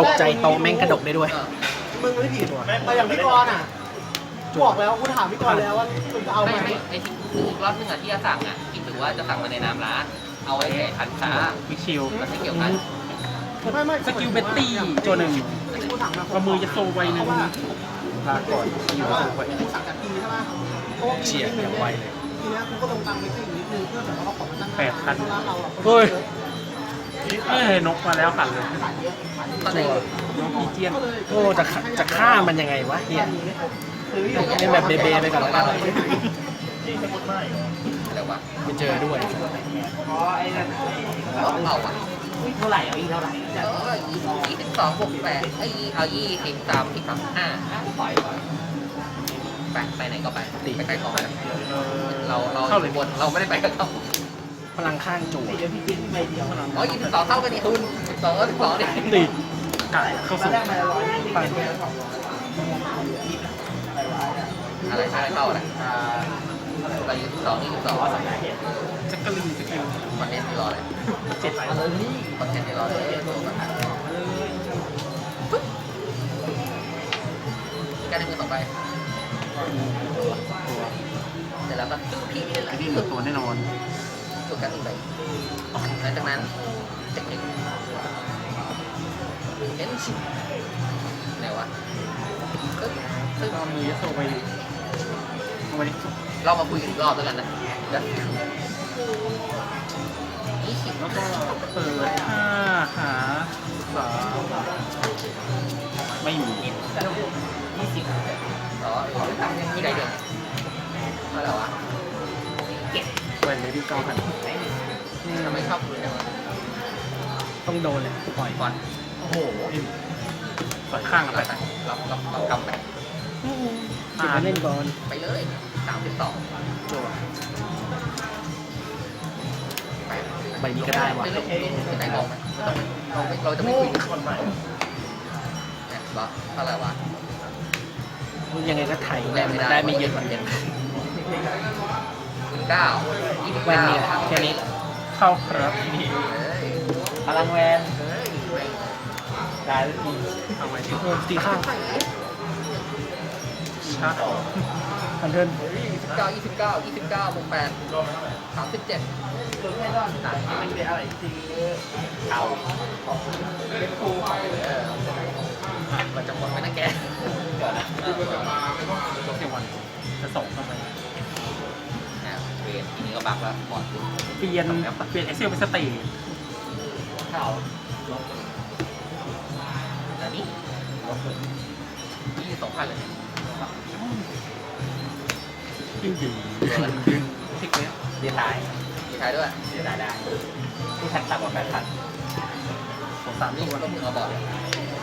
ตกใจโตะแม่งกระดกได้ด้วยเออมึงไม่ผิดแต่อย่างพี่กรณ์อะกูบอกแล้วกูถามพี่กรณ์แล้วว่ามึงจะเอาไหมไม่ไม่ไอ้ที่อีกรอบนึงอะที่จะสั่งอะคิดถือว่าจะสั่งมาในนามร้าน เอาไว้แข่พันค้าวิชิลมันไม่เกี่ยวกันไม่ไม่สกิลเบตตี้โจหนึ่งกูสั่งมาเอามือจะโซไวหนึ่งลาก่อนอยู่โซไวกูสั่งจากทีใช่ไหมเพราะว่าเฉียดอย่างไวเลยทีนี้กูก็ลงตังค์ไปสิ่งนิดนึงเพื่อแบบว่าเขาขอมาตั้งร้านเราอะเฮ้ย เอ้ยนกมาแล้วขันเลยตอนไหนนกอีเจียนโอ้จะฆ่าจะฆ่ามันยังไงวะเฮียเล่นแบบเบเบไปก่อนแล้วกันอะไรวะไปเจอด้วยเอาอะเท่าไหร่เอาอีกเท่าไหร่เออยี่สิบสองบวกแปดไอ้เอายี่สิบสามสิบสามห้าไปไปไหนก็ไปไปใกล้ของกันเราเราอยู่บนเราไม่ได้ไปกับเขา พลังข้างจู่อ๋อยี่สิบสองเท่ากันนี่ทุนสิบสองสิบสองนี่ติดไก่เข้าสู่ไปอะไรอะไรเข้าอะไรไปยี่สิบสองยี่สิบสองแจ็คเกอร์ลินสกิลคอนเทนต์ที่รอเลยเจ็ดคอนเทนต์ที่รอเลยแก้ในมือสองใบเสร็จแล้วก็ตู้พี่นี่แหไอ้ละนี่หมดตัวแน่นอน ถูกกันอีกใบหลังจากนั้นเทคนิคเห็นชิไหนวะซึ่งซึ่งเอามือจะโซไวเอาไว้ดิเรามาคุยกันอีกรอบแล้วกันนะเดี๋ยวยี่สิบแล้วก็เปิดห้าหาสามไม่มียี่สิบอ๋อที่ใดเดือนเท่าไรวะ แวนเลดี้เก้าพันทำไมชอบคุยกันวะต้องโดนเลยปล่อยก่อนโอ้โหสอดข้างกันไปรับรับรับกำไปเก็บไว้เล่นก่อนไปเลยสามสิบสองจั่วใบนี้ก็ได้วะไม่รู้ที่ไหนบอกไหมเราไม่เราจะไม่คุยกันเนี่ยบอสเท่าไหร่วะยังไงก็ไถแรงมันได้ไม่เยอะเหมือนกันคุณ เก้ายี่สิบแวนเก้าเนี่ยแค่นี้เข้าครับเฮ้ยพลังแวนเฮ้ยได้เอาไว้ที่โอ้ตีข้างชาร์จพันเทิร์นยี่สิบเก้ายี่สิบเก้ายี่สิบเก้าบวกแปดสามสิบเจ็ดต่างกันไม่ได้อะไรจริงเก่าเป็นครูเออมันจะหมดไหมนะแกเดี๋ยวนะโลเกวันจะส่งเข้าไป เวรทีนี้ก็บักแล้วบอดเปลี่ยนเปลี่ยนเอ็กเซลเป็นสเตทเข้าอันนี้ยี่สองพันเลยดึงดึงดึงทิกเนี้ยเรียนท้ายเรียนท้ายด้วยเรียนท้ายได้ที่ทันต่ำกว่าแปดพันสองสามนี่ตัวก็มึงเอาบอร์ด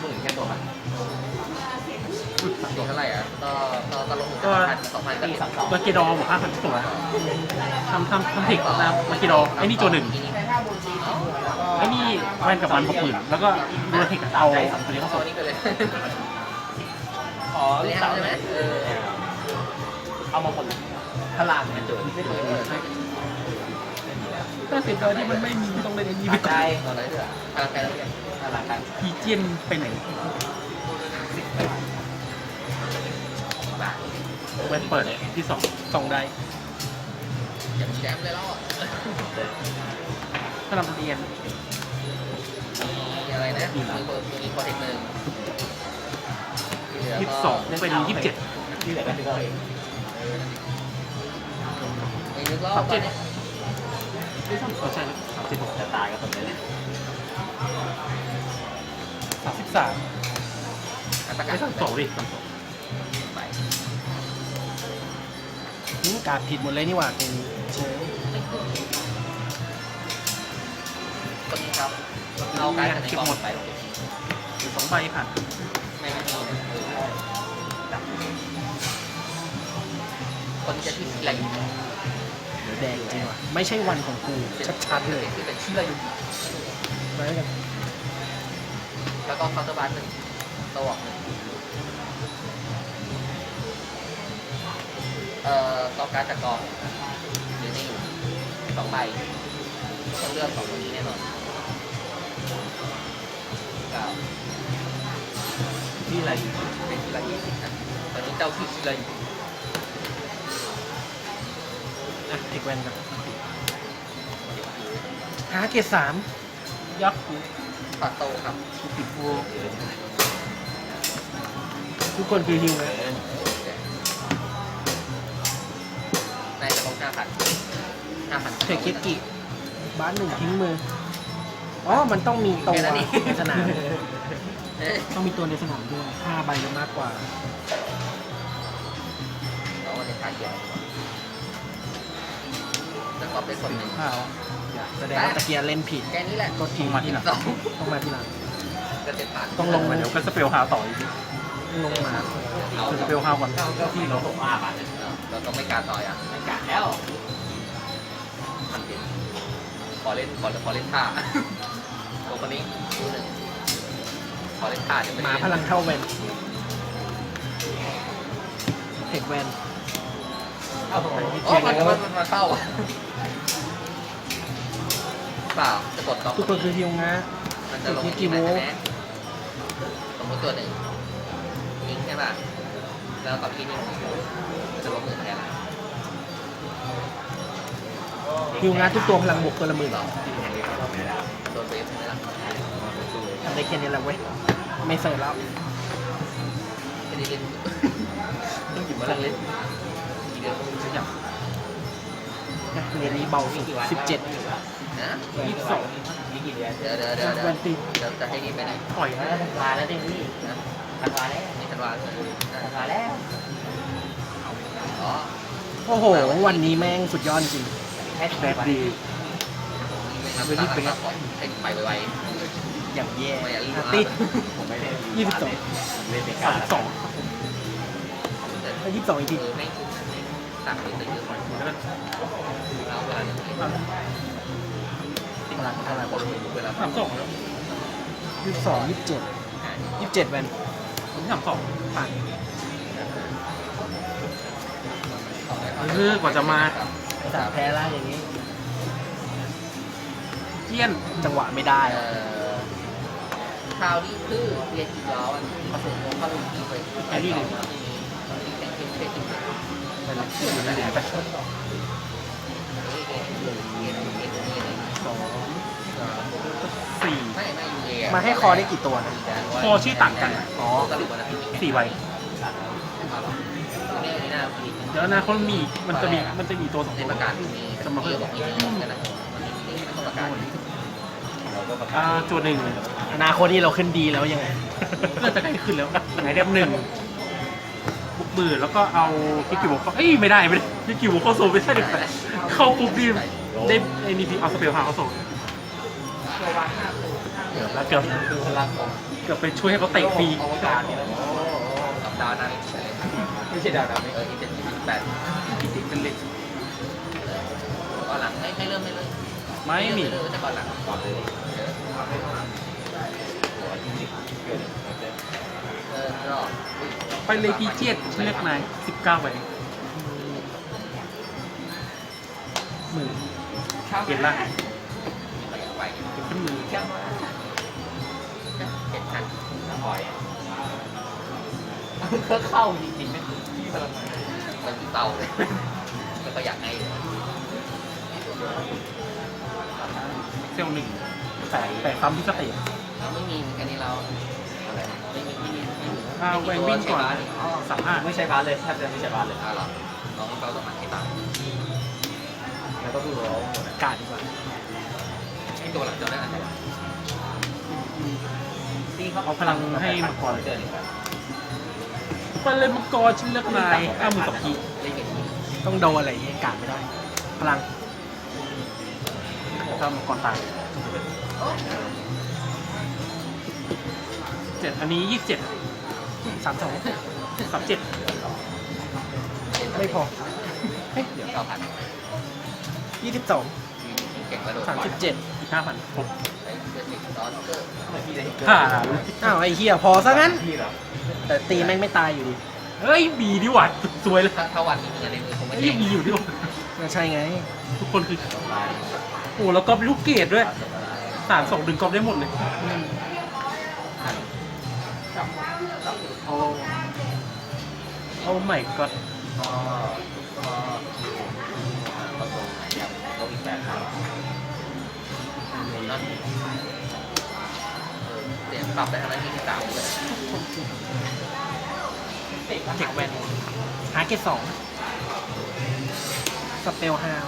หมื่นแค่ตัวมัน ตัวเท่าไหร่อะก็ก็ก็ลงสองพันสองพันก็สองสองมาเกดอบอกห้าพันตัวทำทำทำเทคนะมาเกดอไอ้นี่ตัวหนึ่งไอ้นี่แวนกับมันหกหมื่นแล้วก็ดูเทคเอาตัวนี้เข้าเอาส่งนี่ไปเลยอ๋อเรียนใช่ไหมเออเอามาหมดพลังมันจุดแต่เสียดายที่มันไม่มีต้องเล่นไอ้นี่ไปก่อนได้ตอนนั้นด้วยพลังกายแล้วเนี่ยพลังกันพีเจียนไปไหน เว้นเปิดที่สองสองได้อย่างแชมป์เลยแล้วอะถ้าเราเรียนมีอะไรนะมีโปรมีโปรเทคหนึ่งยี่สิบสองเป็นยี่สิบเจ็ดที่เหลือก็คือเองมีนึกรอบตอนนี้เออใช่สามสิบหกจะตายก็ตรงนี้เลยสามสิบสามไม่การสามสองดิสามสอง นี่กาดผิดหมดเลยนี่หว่าเป็นเชยคนนี้ครับเอาการจากในกล่องไปหรือสองใบผ่านไม่ไม่มีนะคนที่จะทิ้งอะไรอยู่เดี๋ยวแดงจริงว่ะไม่ใช่วันของกูชัดๆเลยที่เป็นชื่ออะไรอยู่ไปแล้วกันแล้วก็เคาน์เตอร์บาร์หนึ่งตัวหนึ่ง เอ่อกองการดจากกองหรือในอยู่สองใบต้องเลือกสองตัวนี้แน่นอนเก้าที่อะไรเป็นที่อะไรนะตอนนี้เจ้าคืออะไรอะเทคแวนกับหาเกรดสามยักษ์กูปาโตครับติดกูทุกคนคือฮิวนะ ห้าพันเทคเกตกิบ้านหนึ่งทิ้งมือ อ๋อ มันต้องมีตัวในสนามเอ๊ะต้องมีตัวในสนามด้วยห้าใบหรือมากกว่าเราก็จะขายเดียวแล้วก็เป็นคนหนึ่งข้าวแสดงว่าตะเกียร์เล่นผิดแค่นี้แหละก็ทีมาที่หลังสองต้องมาทีหลังจะเจ็ดพันต้องลงมาเดี๋ยวก็สเปลฮาวต่ออีกทีลงมาเอาสเปลฮาวก่อนที่เราเราต้องไม่การต่อยอะไม่การแล้วทำเด็ด ขอเล่นขอขอเล่นท่าตัวคนนี้ตัวหนึ่งขอเล่นท่าเดี๋ยวไม่หมาได้พลังเข้าแวนเทคแวนโอ้มันมันมันมาเข้าอะเปล่าจะกดต่อทุกคนคือฮิวงะมันจะลงที่ไหนแน่สมมติตัวหนึ่งยิงใช่ป่ะแล้วกับที่นี่มันจะลงมือแทน ฮิวงะทุกตัวพลังบวกตัวละหมื่นโดนเวฟใช่ไหมล่ะทำได้แค่นี้แหละเว้ย ไม่เสิร์ฟแล้วไม่ได้เล่นต้องหยิบมาเล่นทีเดียวก็ไม่รู้จักนะเรียนนี้เบาสุดสิบเจ็ดนะยี่สิบสองเดี๋ยวเดี๋ยวเดี๋ยวเดี๋ยวแวนตีเดี๋ยวจะให้นี่ไปไหนปล่อยนะลาแล้วดิพี่นะธันวาแล้วนี่ธันวาธันวาแล้วอ๋อโอ้โห วันนี้แม่งสุดยอดจริง แบบดีเวลี่เป็นให้ไปไวอย่างแย่ๆไม่อยากรีบอามาร์ติยี่สิบสองสามสิบสองยี่สิบสองอีกทีเออไม่ต่างกันเยอะเราเวลาเนี่ยพลังเท่าไหร่วะเวลาสามสองแล้วยี่สิบสองยี่สิบเจ็ดยี่สิบเจ็ดแวนผมสามสองผ่านเออกว่าจะมา สามแพ้แล้วอย่างนี้เกี้ยนจังหวะไม่ได้ เอ่อคราวนี้คือเรียนอีกแล้วผสมโมฆะลูกที่ไปแข่งเข้มเข้มเข้มเป็นชื่ออยู่ในเหรียญไปสองสามสี่ไม่ไม่ยูเอมาให้คอได้กี่ตัวนะคอชื่อต่างกันอ๋อสรุปวันอาทิตย์สี่ใบ เดี๋ยวอนะคนมีมันจะมีมันจะมีตัวสองในตัวประกาศมีจะมาเพิ่มบอกมีกันนะมันมีไม่ต้องประกาศอ่าตัวหนึ่งอนาคตที่เราขึ้นดีแล้วยังไงเลือดจะใกล้ขึ้นแล้วไหนเรียบหนึ่งบุกบือแล้วก็เอาพิกิวเขาเอ้ยไม่ได้ไม่ได้พิกิวเข้าโซไม่ใช่ดิเข้าปุ๊บดิได้ไอ้นี่พี่เอาสเปลพาเข้าโซเกือบแล้วเกือบพลังของเกือบไปช่วยให้เขาเตะฟรี อวกาศเนี่ยกับ ดาวนาไม่ใช่ดาวนาเอออีเจ็ดยี่สิบแปดติดกันเล็กก่อนหลังให้ให้เริ่มไม่เลยไม่มีเริ่มแต่ก่อนหลังก่อนเลยเออรอบไปเลยพีเจ็ดฉันเลือกนายสิบเก้าใบหมื่นเห็นละ ก็เข้าจริงๆนะที่พลังมันอยู่เตาเลยแล้วก็อยากให้เซลล์หนึ่งแต่แต่ซ้ำที่สเตจเราไม่มีแค่นี้เราไม่มีไม่มีไม่มีอ่าแวนวิ่งก่อนสามห้าไม่ใช่บาสเลยแทบจะไม่ใช่บาสเลยอ่าหรอน้องเราต้องมาให้ตามแล้วก็พูดว่ากาดดีกว่าไอ้ตัวหลังจะได้อะไรเอาพลังให้มังกรเจอ หนึ่งไปเลยมังกรฉันเลือกนายห้าหมื่นสองทีต้องโดนอะไรอย่างเงี้ยกาดไม่ได้ พลังถ้ามังกรตายเจ็ดอันนี้ยี่สิบเจ็ดสามสองสามเจ็ดไม่พอเดี๋ยวเก้าพันยี่สิบสองสามสิบเจ็ดอีกห้าพันหกไอ้เจ็ดสิบห้าอ้าวไอ้เฮียพอซะงั้น แต่ตีแม่งไม่ตายอยู่ดีเฮ้ยมีดีหว่าสวยเลยถ้าถ้าวันนี้มีอะไรมือคงไม่เฮ้ยเก่งมีอยู่ดีหว่าก็ใช่ไง ทุกคนคือโอ้แล้วก็ลูกเกดด้วยสามสองดึงกอบได้หมดเลยอืมอ้โอ้ my god ก็ก็คิวก็ตรงไหนครับลงอีกแปดพันนั่น เออเตรียมปรับไปทางนั้นที่สามเลยเทคแวนหาเกตสองสเปลฮาว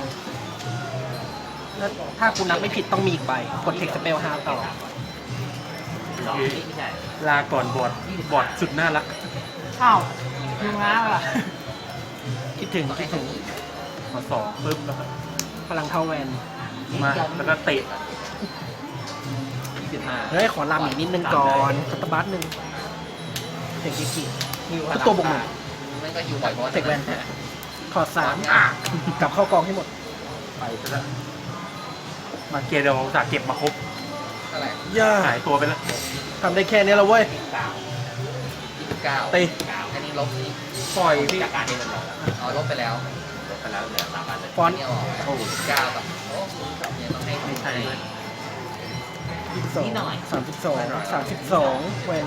แล้วถ้าคุณนับไม่ผิดต้องมีอีกใบกดเทคสเปลฮาวต่อ สองที่ไม่ใช่ลาก่อนบอดบอดสุดน่ารัก อ้าวมึงง้าล่ะคิดถึงคิดถึงมาสองปึ๊บแล้วก็พลังเท่าแวนมา แล้วก็เตะ ยี่สิบห้าเฮ้ยขอลำอีกนิดนึงก่อนสตาร์บัสหนึ่งเทคกิกิทุกตัวบวกหนึ่งนั่นก็ฮิวบ่อยเพราะเทคแวนถอดสามกลับเข้ากองให้หมด ไปซะแล้วมาเกียร์เดียวอุตสาห์เก็บมาครบเท่าไหร่ย่าหายตัวไปแล้วทำได้แค่นี้แล้วเว้ย ยี่สิบเก้าตี อันนี้ลบนี่ปล่อยพี่จากการที่มันลบอ๋อลบไปแล้วลบไปแล้วเหลือสามพันเลยฟอนต์นี่ออกโอ้เก้ากับโอ้เนี่ยต้องให้ไม่ใช่ สองสามสิบสองสามสิบสองเวน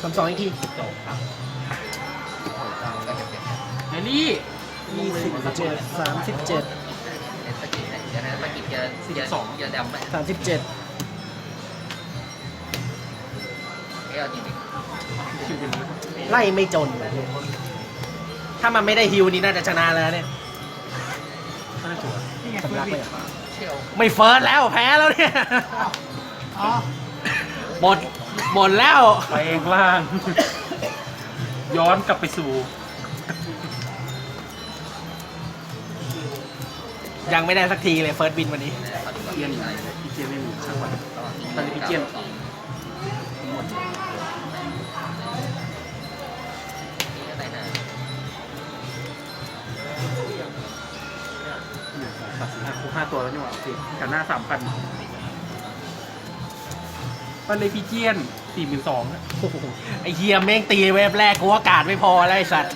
สามสองอีกทีจบครับก็จะเป็นเฮลี่ยี่สิบเจ็ดสามสิบเจ็ดเอสกิไหนเดี๋ยวนะสกิจะจะจะดำไหมสามสิบเจ็ดเออจริงคิวเป็นไล่ไม่จน ถ้ามันไม่ได้ฮิวนี่น่าจะชนะแล้วเนี่ยน่าจะจั่วนี่ไงสำลักเลยเห รอๆเชี่ยวไม่เฟิร์สแล้วแพ้แล้วเนี่ยอ๋อหมดหมดแล้วไปเองล่าง ย้อนกลับไปสู่ยังไม่ได้สักทีเลยเฟิร์สบินวันนี้เกียนอีเกียนไม่มีช่างวันตอนนี้พี่เกียนหมด สองสามสี่ห้าครบห้าตัวแล้วนี่หว่าโอเคแถวหน้าสามพันปันเลยพี่เจียนสี่หมื่นสองโอ้โหไอเฮียแม่งตีเว็บแรกกูว่ากาดไม่พอแล้วไอสัตว์